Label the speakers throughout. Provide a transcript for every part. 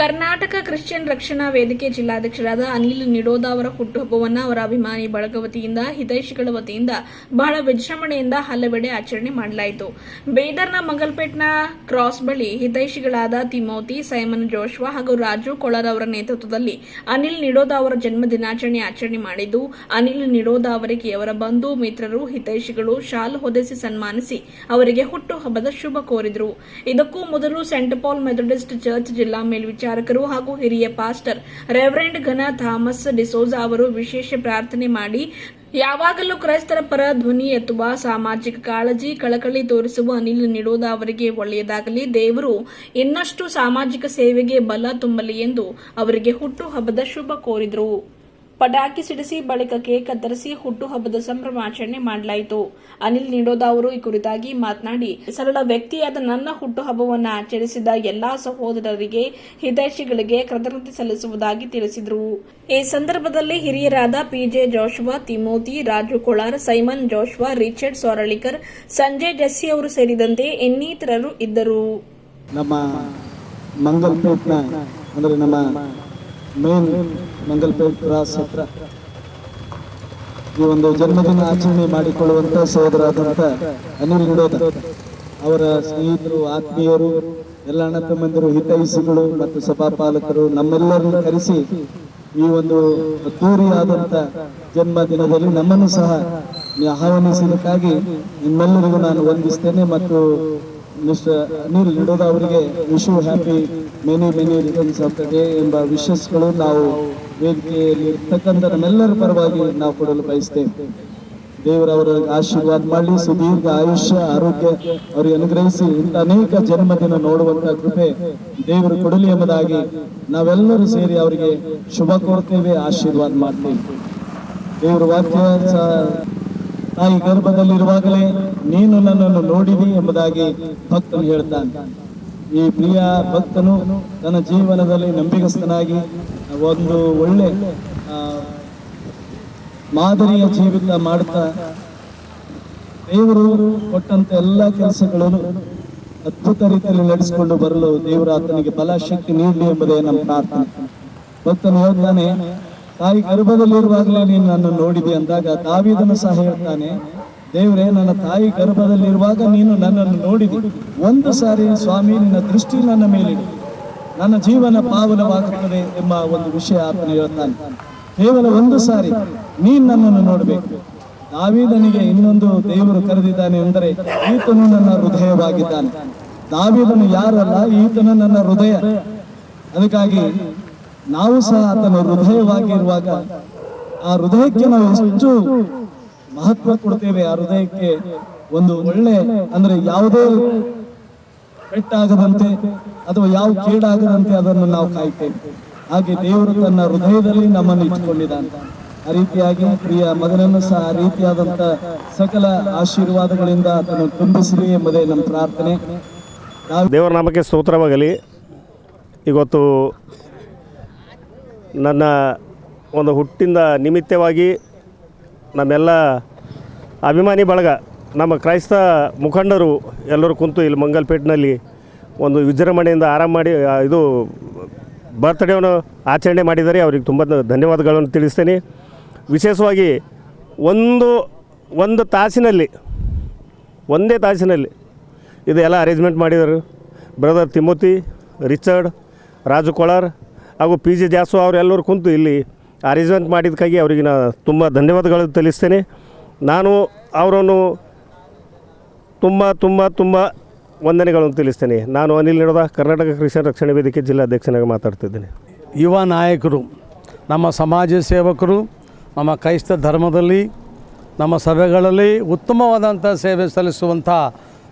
Speaker 1: Karnataka Christian ರಕ್ಷಣಾ ವೇದಿಕೆ ಜಿಲ್ಲಾಧ್ಯಕ್ಷರಾದ ಅನಿಲ್ ನಿಡೋದ ಅವರ ಹುಟ್ಟುಹಬ್ಬವನ್ನು ಅವರ ಅಭಿಮಾನಿ ಬಳಗ ವತಿಯಿಂದ, ಹಿತೈಷಿಗಳ ವತಿಯಿಂದ ಬಹಳ ವಿಜೃಂಭಣೆಯಿಂದ ಹಲವೆಡೆ ಆಚರಣೆ ಮಾಡಲಾಯಿತು. ಬೇದರ್ನ ಮಂಗಲ್ಪೇಟ್ನ ಕ್ರಾಸ್ ಬಳಿ ಹಿತೈಷಿಗಳಾದ ತಿಮೋತಿ, ಸೈಮನ್ ಜೋಶ್ವಾ ಹಾಗೂ ರಾಜು ಕೊಳರ್ ಅವರ ನೇತೃತ್ವದಲ್ಲಿ ಅನಿಲ್ ನಿಡೋದ ಅವರ ಜನ್ಮ ದಿನಾಚರಣೆ ಆಚರಣೆ ಮಾಡಿದ್ದು, ಅನಿಲ್ ನಿಡೋದ ಅವರಿಗೆ ಅವರ ಬಂಧು, ಮಿತ್ರರು, ಹಿತೈಷಿಗಳು ಶಾಲು ಹೊದೆಸಿ ಸನ್ಮಾನಿಸಿ ಅವರಿಗೆ ಹುಟ್ಟುಹಬ್ಬದ ಶುಭ ಕೋರಿದರು. ಇದಕ್ಕೂ ಮೊದಲು ಸೆಂಟ್ ಪಾಲ್ ಮೆಥಡಿಸ್ಟ್ ಚರ್ಚ್ ಜಿಲ್ಲಾ ಮೇಲ್ವಿಚಾರಕರು ಹಾಗೂ ಹಿರಿಯ ಪಾಸ್ಟರ್ ರೆವರೆಂಡ್ ಘನ ಥಾಮಸ್ ಡಿಸೋಜಾ ಅವರು ವಿಶೇಷ ಪ್ರಾರ್ಥನೆ ಮಾಡಿ, ಯಾವಾಗಲೂ ಕ್ರೈಸ್ತರ ಪರ ಧ್ವನಿ ಎತ್ತುವ, ಸಾಮಾಜಿಕ ಕಾಳಜಿ, ಕಳಕಳಿ ತೋರಿಸುವ ಅನಿಲ್ ನೀಡೋದ ಅವರಿಗೆ ಒಳ್ಳೆಯದಾಗಲಿ. ದೇವರು ಇನ್ನಷ್ಟು ಸಾಮಾಜಿಕ ಸೇವೆಗೆ ಬಲ ತುಂಬಲಿ ಎಂದು ಅವರಿಗೆ ಹುಟ್ಟುಹಬ್ಬದ ಶುಭ ಕೋರಿದರು. ಪಟಾಕಿ ಸಿಡಿಸಿ ಬಳಿಕ ಕೇಕ್ ಕತ್ತರಿಸಿ ಹುಟ್ಟುಹಬ್ಬದ ಸಂಭ್ರಮಾಚರಣೆ ಮಾಡಲಾಯಿತು. ಅನಿಲ್ ನೀಡೋದ ಅವರು ಈ ಕುರಿತಾಗಿ ಮಾತನಾಡಿ, ಸರಳ ವ್ಯಕ್ತಿಯಾದ ನನ್ನ ಹುಟ್ಟುಹಬ್ಬವನ್ನು ಆಚರಿಸಿದ ಎಲ್ಲಾ ಸಹೋದರರಿಗೆ, ಹಿತೈಷಿಗಳಿಗೆ ಕೃತಜ್ಞತೆ ಸಲ್ಲಿಸುವುದಾಗಿ ತಿಳಿಸಿದರು. ಈ ಸಂದರ್ಭದಲ್ಲಿ ಹಿರಿಯರಾದ ಪಿಜೆ ಜೋಶ್ವಾ, ತಿಮೋತಿ, ರಾಜು ಕೊಳಾರ್, ಸೈಮನ್ ಜೋಶ್ವಾ, ರಿಚರ್ಡ್ ಸೋರಳಿಕರ್ ಸಂಜಯ್ ಜಸ್ಸಿ ಅವರು ಸೇರಿದಂತೆ ಇನ್ನಿತರರು ಇದ್ದರು.
Speaker 2: ನಮ್ಮ ಮೇನ್ ಮಂಗಲ್ಪೇಟ್ ಕ್ರಾಸ್ ಹತ್ರ ಈ ಒಂದು ಜನ್ಮದಿನ ಆಚರಣೆ ಮಾಡಿಕೊಳ್ಳುವಂತ ಸಹೋದರಾದಂಥ ಅನಿಲ್ ನಿಡೋದ ಅವರ ಸ್ನೇಹಿತರು, ಆತ್ಮೀಯರು, ಎಲ್ಲ ಅಣ್ಣ ತಮ್ಮಂದಿರು ಹಿತೈಷಿಗಳು ಮತ್ತು ಸಭಾಪಾಲಕರು ನಮ್ಮೆಲ್ಲರನ್ನು ಕರೆಸಿ ಈ ಒಂದು ಅದ್ದೂರಿಯಾದಂಥ ಜನ್ಮ ದಿನದಲ್ಲಿ ನಮ್ಮನ್ನು ಸಹ ಆಹ್ವಾನಿಸಿದ್ದಕ್ಕಾಗಿ ನಿಮ್ಮೆಲ್ಲರಿಗೂ ನಾನು ವಂದಿಸ್ತೇನೆ ಮತ್ತು ಮಿಸ್ಟರ್ ಅನಿಲ್ ನಿಡೋದ ಅವರಿಗೆ wish happy many many returns of the day ಎಂಬ ವಿಶಸ್ಗಳು ನಾವು ವೇದಿಕೆಯಲ್ಲಿ ಇರ್ತಕ್ಕಂಥ ನಮ್ಮೆಲ್ಲರ ಪರವಾಗಿ ನಾವು ಕೊಡಲು ಬಯಸ್ತೇವೆ. ದೇವರವರ ಆಶೀರ್ವಾದ ಮಾಡಿ, ಸುದೀರ್ಘ ಆಯುಷ್ಯ, ಆರೋಗ್ಯ ಅವರಿಗೆ ಅನುಗ್ರಹಿಸಿ ಇಂಥ ಅನೇಕ ಜನ್ಮದಿನ ನೋಡುವಂತ ಕೃಪೆ ದೇವರು ಕೊಡಲಿ ಎಂಬುದಾಗಿ ನಾವೆಲ್ಲರೂ ಸೇರಿ ಅವರಿಗೆ ಶುಭ ಕೋರ್ತೇವೆ, ಆಶೀರ್ವಾದ ಮಾಡ್ತೇವೆ. ದೇವರ ವಾಕ್ಯ ತಾಯಿ ಗರ್ಭದಲ್ಲಿರುವಾಗಲೇ ನೀನು ನನ್ನನ್ನು ನೋಡಿದಿ ಎಂಬುದಾಗಿ ಭಕ್ತನು ಹೇಳ್ತಾನೆ. ಈ ಪ್ರಿಯ ಭಕ್ತನು ತನ್ನ ಜೀವನದಲ್ಲಿ ನಂಬಿಗಸ್ತನಾಗಿ ಒಂದು ಒಳ್ಳೆ ಮಾದರಿಯ ಜೀವಿತ ಮಾಡ್ತಾ ದೇವರು ಕೊಟ್ಟಂತ ಎಲ್ಲ ಕೆಲಸಗಳನ್ನು ಅದ್ಭುತ ರೀತಿಯಲ್ಲಿ ನಡೆಸಿಕೊಂಡು ಬರಲು ದೇವರು ಆತನಿಗೆ ಬಲ ಶಕ್ತಿ ನೀಡಲಿ ಎಂಬುದೇ ನಮ್ಮ ಪ್ರಾರ್ಥನೆ. ಭಕ್ತನು ಹೇಳ್ತಾನೆ ತಾಯಿ ಗರ್ಭದಲ್ಲಿರುವಾಗಲೇ ನೀನು ನನ್ನ ನೋಡಿದೆ ಅಂದಾಗ ದಾವಿದನು ಸಹ ಹೇಳ್ತಾನೆ, ದೇವರೇ, ನನ್ನ ತಾಯಿ ಗರ್ಭದಲ್ಲಿರುವಾಗ ನೀನು ನನ್ನನ್ನು ನೋಡಿದೆ. ಒಂದು ಸಾರಿ ಸ್ವಾಮಿ, ನಿನ್ನ ದೃಷ್ಟಿ ನನ್ನ ಮೇಲಿಡಿ. ನನ್ನ ಜೀವನ ಪಾವನವಾಗುತ್ತದೆ ಎಂಬ ಒಂದು ವಿಷಯ ಆತನು ಹೇಳ್ತಾನೆ. ಕೇವಲ ಒಂದು ಸಾರಿ ನೀನು ನನ್ನನ್ನು ನೋಡಬೇಕು. ದಾವಿದನಿಗೆ ಇನ್ನೊಂದು ದೇವರು ಕರೆದಿದ್ದಾನೆ ಅಂದರೆ ಈತನು ನನ್ನ ಹೃದಯವಾಗಿದ್ದಾನೆ. ದಾವಿದನು ಯಾರಲ್ಲ, ಈತನು ನನ್ನ ಹೃದಯ. ಅದಕ್ಕಾಗಿ ನಾವು ಸಹ ಆತನ ಹೃದಯವಾಗಿರುವಾಗ ಆ ಹೃದಯಕ್ಕೆ ನಾವು ಹೆಚ್ಚು ಮಹತ್ವ ಕೊಡ್ತೇವೆ, ಆ ಹೃದಯಕ್ಕೆ ಒಂದು ಒಳ್ಳೆ ಅಂದ್ರೆ ಯಾವುದೇ ಪೆಟ್ಟಾಗದಂತೆ ಅಥವಾ ಯಾವ ಕೇಡಾಗದಂತೆ ಅದನ್ನು ನಾವು ಕಾಯ್ತೇವೆ. ಹಾಗೆ ದೇವರು ತನ್ನ ಹೃದಯದಲ್ಲಿ ನಮ್ಮನ್ನು ಇಟ್ಟುಕೊಂಡಿದ್ದಾನೆ. ಆ ರೀತಿಯಾಗಿ ಪ್ರಿಯ ಮಗನನ್ನು ಸಹ ಆ ರೀತಿಯಾದಂತ ಸಕಲ ಆಶೀರ್ವಾದಗಳಿಂದ ಅದನ್ನು ತುಂಬಿಸಲಿ ಎಂಬುದೇ ನಮ್ಮ ಪ್ರಾರ್ಥನೆ.
Speaker 3: ದೇವರ ನಾಮಕ್ಕೆ ಸ್ತೋತ್ರವಾಗಲಿ. ಇವತ್ತು ನನ್ನ ಒಂದು ಹುಟ್ಟಿಂದ ನಿಮಿತ್ತವಾಗಿ ನಮ್ಮೆಲ್ಲ ಅಭಿಮಾನಿ ಬಳಗ, ನಮ್ಮ ಕ್ರೈಸ್ತ ಮುಖಂಡರು ಎಲ್ಲರೂ ಕುಂತು ಇಲ್ಲಿ ಮಂಗಲ್ಪೇಟ್ನಲ್ಲಿ ಒಂದು ವಿಜೃಂಭಣೆಯಿಂದ ಆರಾಮ ಮಾಡಿ ಇದು ಬರ್ತ್ಡೇವನ್ನು ಆಚರಣೆ ಮಾಡಿದ್ದಾರೆ ಅವ್ರಿಗೆ ತುಂಬ ಧನ್ಯವಾದಗಳನ್ನು ತಿಳಿಸ್ತೇನೆ. ವಿಶೇಷವಾಗಿ ಒಂದು ಒಂದು ತಾಸಿನಲ್ಲಿ, ಒಂದೇ ತಾಸಿನಲ್ಲಿ ಇದೆಲ್ಲ ಅರೇಂಜ್ಮೆಂಟ್ ಮಾಡಿದರು. ಬ್ರದರ್ ತಿಮೋತಿ ರಿಚರ್ಡ್ ರಾಜು ಕೊಳಾರ್ ಹಾಗೂ ಪಿ ಜೆ ಜಾಸು ಅವರೆಲ್ಲರೂ ಕುಂತು ಇಲ್ಲಿ ಅರೇಂಜ್ಮೆಂಟ್ ಮಾಡಿದ್ದಕ್ಕಾಗಿ ಅವರಿಗೆ ನಾನು ತುಂಬ ಧನ್ಯವಾದಗಳು ತಿಳಿಸ್ತೇನೆ. ನಾನು ಅವರನ್ನು ತುಂಬ ತುಂಬ ತುಂಬ ವಂದನೆಗಳನ್ನು ತಿಳಿಸ್ತೇನೆ. ನಾನು ಅನಿಲ್ ನಿಡೋದ, ಕರ್ನಾಟಕ ಕೃಷಿ ರಕ್ಷಣಾ ವೇದಿಕೆ ಜಿಲ್ಲಾಧ್ಯಕ್ಷನಾಗಿ ಮಾತಾಡ್ತಿದ್ದೇನೆ.
Speaker 4: ಯುವ ನಾಯಕರು, ನಮ್ಮ ಸಮಾಜ ಸೇವಕರು, ನಮ್ಮ ಕ್ರೈಸ್ತ ಧರ್ಮದಲ್ಲಿ, ನಮ್ಮ ಸಭೆಗಳಲ್ಲಿ ಉತ್ತಮವಾದಂಥ ಸೇವೆ ಸಲ್ಲಿಸುವಂಥ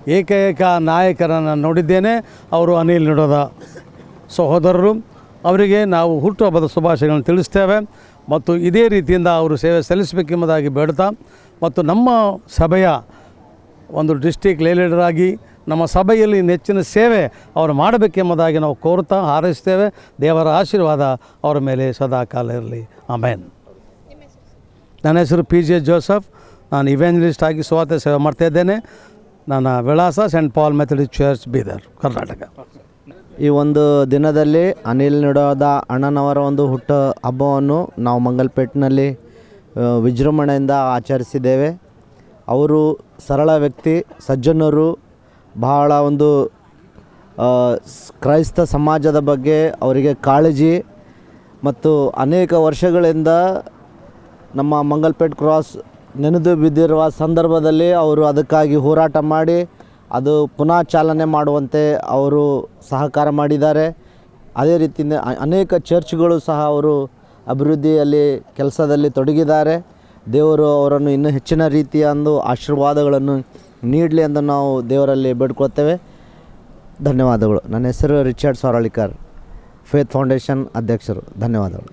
Speaker 4: ಏಕೈಕ ನಾಯಕರನ್ನು ನೋಡಿದ್ದೇನೆ. ಅವರು ಅನಿಲ್ ನಿಡೋದ ಸಹೋದರರು. ಅವರಿಗೆ ನಾವು ಹುಟ್ಟುಹಬ್ಬದ ಶುಭಾಶಯಗಳನ್ನು ತಿಳಿಸ್ತೇವೆ ಮತ್ತು ಇದೇ ರೀತಿಯಿಂದ ಅವರು ಸೇವೆ ಸಲ್ಲಿಸಬೇಕೆಂಬುದಾಗಿ ಬೇಡ್ತಾ ಮತ್ತು ನಮ್ಮ ಸಭೆಯ ಒಂದು ಡಿಸ್ಟಿಕ್ ಲೀಡರ್ ಆಗಿ ನಮ್ಮ ಸಭೆಯಲ್ಲಿ ನೆಚ್ಚಿನ ಸೇವೆ ಅವರು ಮಾಡಬೇಕೆಂಬುದಾಗಿ ನಾವು ಕೋರುತ್ತಾ ಹಾರೈಸ್ತೇವೆ. ದೇವರ ಆಶೀರ್ವಾದ ಅವರ ಮೇಲೆ ಸದಾ ಕಾಲ ಇರಲಿ. ಆಮೇನ್. ನನ್ನ ಹೆಸರು ಪಿ ಜೆ ಜೋಸಫ್. ನಾನು ಇವೆಂಜಲಿಸ್ಟ್ ಆಗಿ ಸ್ವಾತಂತ್ರ್ಯ ಸೇವೆ ಮಾಡ್ತಾ ಇದ್ದೇನೆ. ನನ್ನ ವಿಳಾಸ Saint Paul Methodist Church Bidar, Karnataka.
Speaker 5: ಈ ಒಂದು ದಿನದಲ್ಲಿ ಅನಿಲ್ ನಿಡೋದ ಅಣ್ಣನವರ ಒಂದು ಹುಟ್ಟು ಹಬ್ಬವನ್ನು ನಾವು ಮಂಗಲ್ಪೇಟ್ನಲ್ಲಿ ವಿಜೃಂಭಣೆಯಿಂದ ಆಚರಿಸಿದ್ದೇವೆ. ಅವರು ಸರಳ ವ್ಯಕ್ತಿ, ಸಜ್ಜನರು, ಬಹಳ ಒಂದು ಕ್ರೈಸ್ತ ಸಮಾಜದ ಬಗ್ಗೆ ಅವರಿಗೆ ಕಾಳಜಿ ಮತ್ತು ಅನೇಕ ವರ್ಷಗಳಿಂದ ನಮ್ಮ ಮಂಗಲ್ಪೇಟ್ ಕ್ರಾಸ್ ನೆನೆದು ಬಿದ್ದಿರುವ ಸಂದರ್ಭದಲ್ಲಿ ಅವರು ಅದಕ್ಕಾಗಿ ಹೋರಾಟ ಮಾಡಿ ಅದು ಪುನಃ ಚಾಲನೆ ಮಾಡುವಂತೆ ಅವರು ಸಹಕಾರ ಮಾಡಿದ್ದಾರೆ. ಅದೇ ರೀತಿಯಿಂದ ಅನೇಕ ಚರ್ಚ್ಗಳು ಸಹ ಅವರು ಅಭಿವೃದ್ಧಿಯಲ್ಲಿ, ಕೆಲಸದಲ್ಲಿ ತೊಡಗಿದ್ದಾರೆ. ದೇವರು ಅವರನ್ನು ಇನ್ನೂ ಹೆಚ್ಚಿನ ರೀತಿಯ ಒಂದು ಆಶೀರ್ವಾದಗಳನ್ನು ನೀಡಲಿ ಎಂದು ನಾವು ದೇವರಲ್ಲಿ ಬೇಡ್ಕೊಳ್ತೇವೆ. ಧನ್ಯವಾದಗಳು. ನನ್ನ ಹೆಸರು ರಿಚರ್ಡ್ ಸಾರಳಿಕರ್, ಫೇತ್ ಫೌಂಡೇಶನ್ ಅಧ್ಯಕ್ಷರು. ಧನ್ಯವಾದಗಳು.